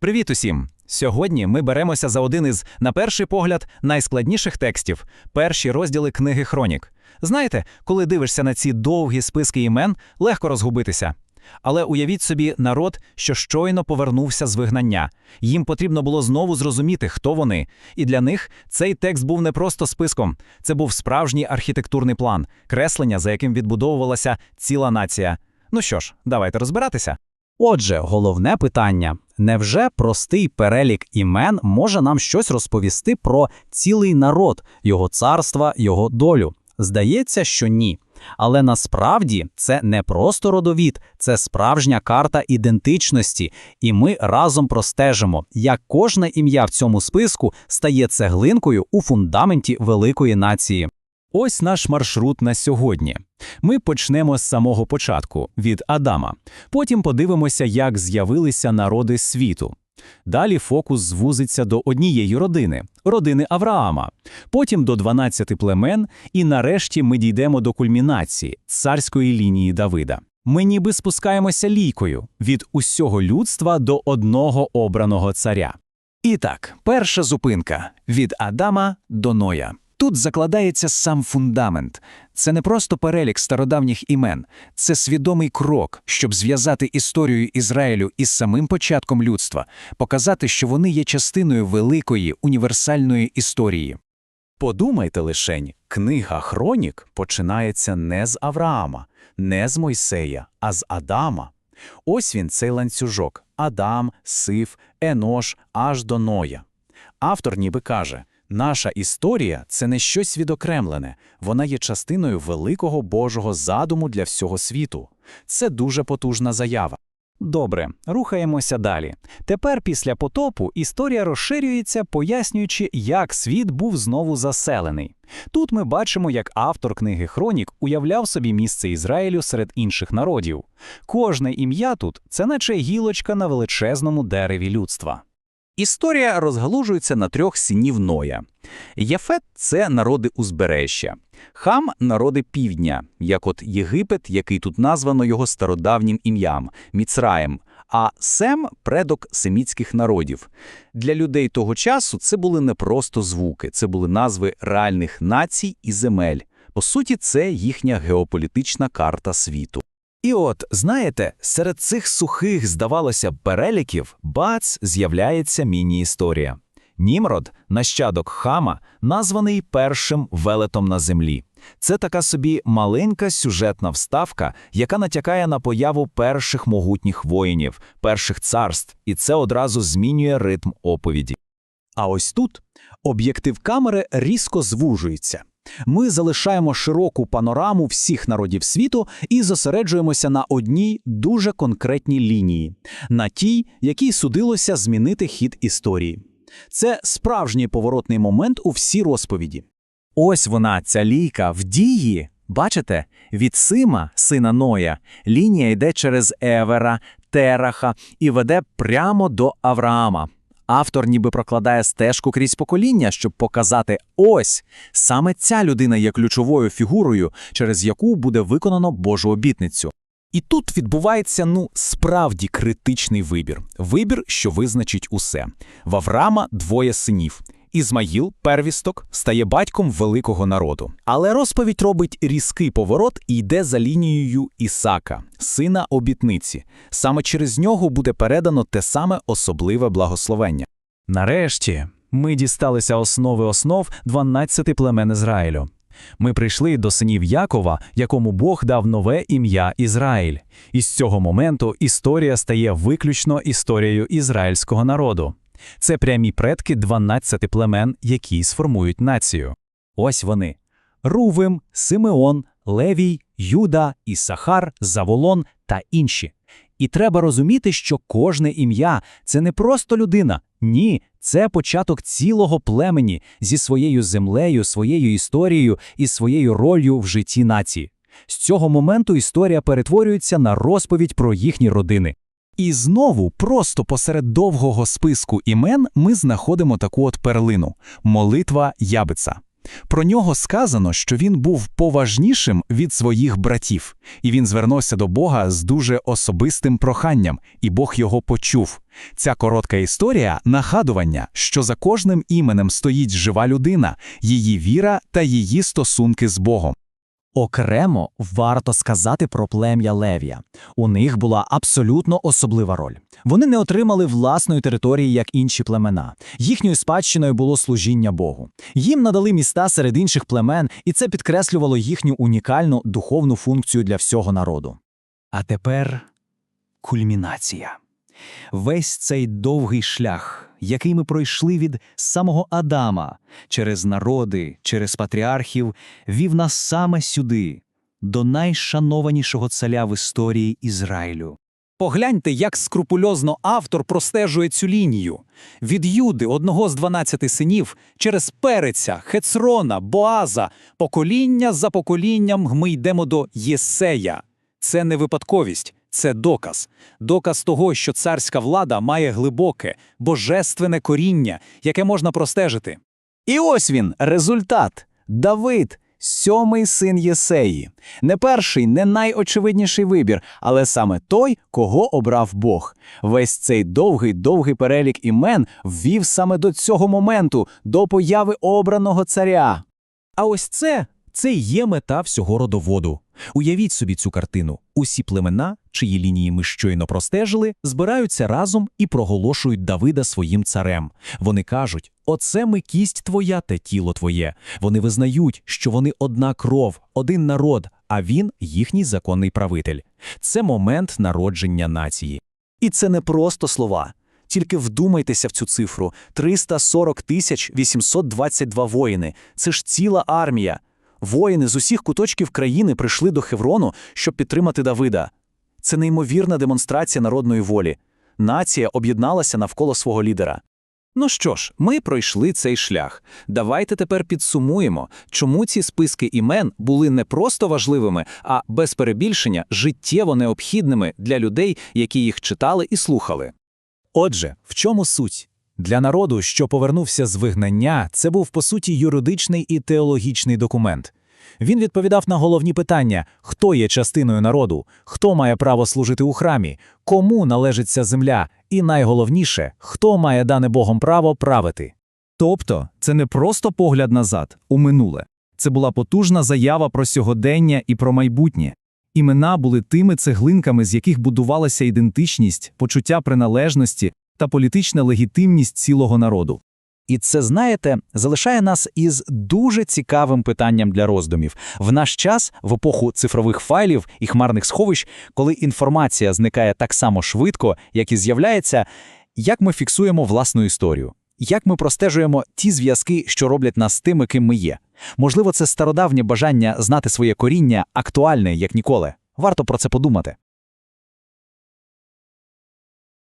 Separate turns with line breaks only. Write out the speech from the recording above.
Привіт усім! Сьогодні ми беремося за один із, на перший погляд, найскладніших текстів перші розділи книги Хронік. Знаєте, коли дивишся на ці довгі списки імен, легко розгубитися. Але уявіть собі народ, що щойно повернувся з вигнання. Їм потрібно було знову зрозуміти, хто вони. І для них цей текст був не просто списком, це був справжній архітектурний план, креслення, за яким відбудовувалася ціла нація. Ну що ж, давайте розбиратися.
Отже, головне питання: невже простий перелік імен може нам щось розповісти про цілий народ, його царства, його долю? Здається, що ні. Але насправді це не просто родовід, це справжня карта ідентичності, і ми разом простежимо, як кожне ім'я в цьому списку стає цеглинкою у фундаменті великої нації.
Ось наш маршрут на сьогодні. Ми почнемо з самого початку від Адама. Потім подивимося, як з'явилися народи світу. Далі фокус звузиться до однієї родини родини Авраама, потім до 12 племен, і нарешті ми дійдемо до кульмінації царської лінії Давида. Ми ніби спускаємося лійкою від усього людства до одного обраного царя. І так, перша зупинка від Адама до Ноя. Тут закладається сам фундамент. Це не просто перелік стародавніх імен, це свідомий крок, щоб зв'язати історію Ізраїлю із самим початком людства, показати, що вони є частиною великої універсальної історії. Подумайте лишень, книга Хронік починається не з Авраама, не з Мойсея, а з Адама. Ось він, цей ланцюжок Адам, Сиф, Енош, аж до Ноя. Автор ніби каже – Наша історія це не щось відокремлене, вона є частиною великого Божого задуму для всього світу. Це дуже потужна заява. Добре, рухаємося далі. Тепер, після потопу, історія розширюється, пояснюючи, як світ був знову заселений. Тут ми бачимо, як автор книги Хронік уявляв собі місце Ізраїлю серед інших народів. Кожне ім'я тут це наче гілочка на величезному дереві людства. Історія розгалужується на трьох синів Ноя. Єфет це народи узбережжя, хам народи півдня, як от Єгипет, який тут названо його стародавнім ім'ям Міцраєм, а Сем предок семітських народів. Для людей того часу це були не просто звуки, це були назви реальних націй і земель. По суті, це їхня геополітична карта світу. І от, знаєте, серед цих сухих, здавалося б, переліків, бац, з'являється міні-історія. Німрод, нащадок хама, названий першим велетом на землі. Це така собі маленька сюжетна вставка, яка натякає на появу перших могутніх воїнів, перших царств, і це одразу змінює ритм оповіді. А ось тут об'єктив камери різко звужується. Ми залишаємо широку панораму всіх народів світу і зосереджуємося на одній дуже конкретній лінії, на тій, якій судилося змінити хід історії. Це справжній поворотний момент у всій розповіді. Ось вона, ця лійка в дії. Бачите, від Сима, сина Ноя, лінія йде через Евера, Тераха і веде прямо до Авраама. Автор ніби прокладає стежку крізь покоління, щоб показати ось саме ця людина є ключовою фігурою, через яку буде виконано Божу обітницю. І тут відбувається ну справді критичний вибір вибір, що визначить усе. В Авраама двоє синів. Ізмаїл, первісток, стає батьком великого народу. Але розповідь робить різкий поворот і йде за лінією Ісака, сина обітниці. Саме через нього буде передано те саме особливе благословення. Нарешті ми дісталися основи основ 12 племен Ізраїлю. Ми прийшли до синів Якова, якому Бог дав нове ім'я Ізраїль. І з цього моменту історія стає виключно історією ізраїльського народу. Це прямі предки 12 племен, які сформують націю. Ось вони: Рувим, Симеон, Левій, Юда, Ісахар, Заволон та інші. І треба розуміти, що кожне ім'я це не просто людина. Ні, це початок цілого племені зі своєю землею, своєю історією і своєю ролью в житті нації. З цього моменту історія перетворюється на розповідь про їхні родини. І знову, просто посеред довгого списку імен, ми знаходимо таку от перлину молитва ябица.
Про нього сказано, що він був поважнішим від своїх братів, і він звернувся до Бога з дуже особистим проханням, і Бог його почув. Ця коротка історія нагадування, що за кожним іменем стоїть жива людина, її віра та її стосунки з Богом.
Окремо варто сказати про плем'я Левія. У них була абсолютно особлива роль. Вони не отримали власної території, як інші племена. Їхньою спадщиною було служіння Богу. Їм надали міста серед інших племен, і це підкреслювало їхню унікальну духовну функцію для всього народу. А тепер кульмінація. Весь цей довгий шлях, який ми пройшли від самого Адама, через народи, через патріархів, вів нас саме сюди, до найшанованішого царя в історії Ізраїлю. Погляньте, як скрупульозно автор простежує цю лінію. Від Юди, одного з дванадцяти синів, через Переця, Хецрона, Боаза, покоління за поколінням ми йдемо до Єсея. Це не випадковість, це доказ. Доказ того, що царська влада має глибоке, божественне коріння, яке можна простежити. І ось він, результат. Давид, сьомий син Єсеї. Не перший, не найочевидніший вибір, але саме той, кого обрав Бог. Весь цей довгий-довгий перелік імен ввів саме до цього моменту, до появи обраного царя.
А ось це, це є мета всього родоводу. Уявіть собі цю картину. Усі племена, чиї лінії ми щойно простежили, збираються разом і проголошують Давида своїм царем. Вони кажуть: Оце ми кість твоя та тіло твоє. Вони визнають, що вони одна кров, один народ, а він їхній законний правитель. Це момент народження нації.
І це не просто слова. Тільки вдумайтеся в цю цифру: 340 тисяч 822 воїни. Це ж ціла армія. Воїни з усіх куточків країни прийшли до Хеврону, щоб підтримати Давида. Це неймовірна демонстрація народної волі. Нація об'єдналася навколо свого лідера. Ну що ж, ми пройшли цей шлях. Давайте тепер підсумуємо, чому ці списки імен були не просто важливими, а без перебільшення життєво необхідними для людей, які їх читали і слухали.
Отже, в чому суть? Для народу, що повернувся з вигнання, це був по суті юридичний і теологічний документ. Він відповідав на головні питання: хто є частиною народу, хто має право служити у храмі, кому належить ця земля, і найголовніше, хто має дане Богом право правити.
Тобто, це не просто погляд назад, у минуле. Це була потужна заява про сьогодення і про майбутнє. Імена були тими цеглинками, з яких будувалася ідентичність, почуття приналежності та політична легітимність цілого народу.
І це, знаєте, залишає нас із дуже цікавим питанням для роздумів. В наш час, в епоху цифрових файлів і хмарних сховищ, коли інформація зникає так само швидко, як і з'являється, як ми фіксуємо власну історію? Як ми простежуємо ті зв'язки, що роблять нас тими, ким ми є? Можливо, це стародавнє бажання знати своє коріння актуальне, як ніколи. Варто про це подумати.